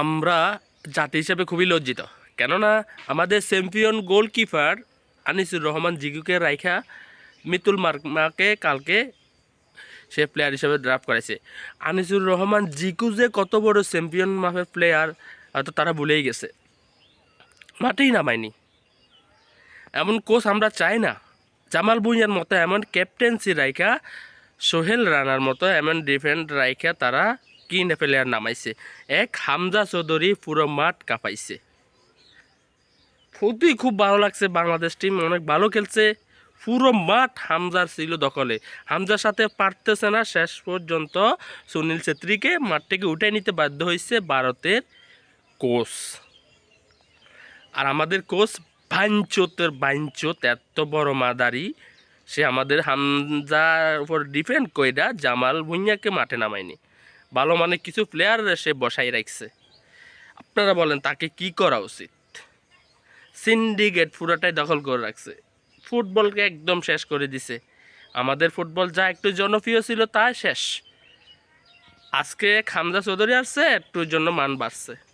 আমরা জাতি হিসেবে খুবই লজ্জিত। কেননা আমাদের চ্যাম্পিয়ন গোলকিপার আনিসুর রহমান জিগুকে রাইখা মিতুল মার্মাকে কালকে সে প্লেয়ার হিসেবে ড্রাফট করেছে। আনিসুর রহমান জিকু যে কত বড় চ্যাম্পিয়ন মাপের প্লেয়ার হয়তো তারা ভুলেই গেছে। মাঠেই নামায়নি। এমন কোচ আমরা চাই না। জামাল ভুঁইয়ার মতো এমন ক্যাপ্টেন্সি রাইখা, সোহেল রানার মতো এমন ডিফেন্ড রাইখা তারা কি প্লেয়ার নামাইছে। এক হামজা চৌধুরী পুরো মাঠ কাঁপাইছে। সত্যিই খুব ভালো লাগছে বাংলাদেশ টিম অনেক ভালো খেলছে। পুরো মাঠ হামজার ছিল দখলে। হামজার সাথে পারতেছে না, শেষ পর্যন্ত সুনীল ছেত্রীকে মাঠ থেকে উঠে নিতে বাধ্য হয়েছে ভারতের কোচ। আর আমাদের কোচ বাঞ্চতের বাঞ্চত এত বড় মাদারি, সে আমাদের হামজার উপর ডিপেন্ড কইরা জামাল ভুঁইয়াকে মাঠে নামায়নি। ভালো মানে কিছু প্লেয়ার সে বসাই রাখছে। আপনারা বলেন, তাকে কি করা উচিত? সিন্ডিকেট পুরোটাই দখল করে রাখছে। ফুটবলকে একদম শেষ করে দিছে। আমাদের ফুটবল যা একটু জনপ্রিয় ছিল, তাই শেষ। আজকে খামজা চৌধুরী আসছে, একটুর জন্য মান বাড়ছে।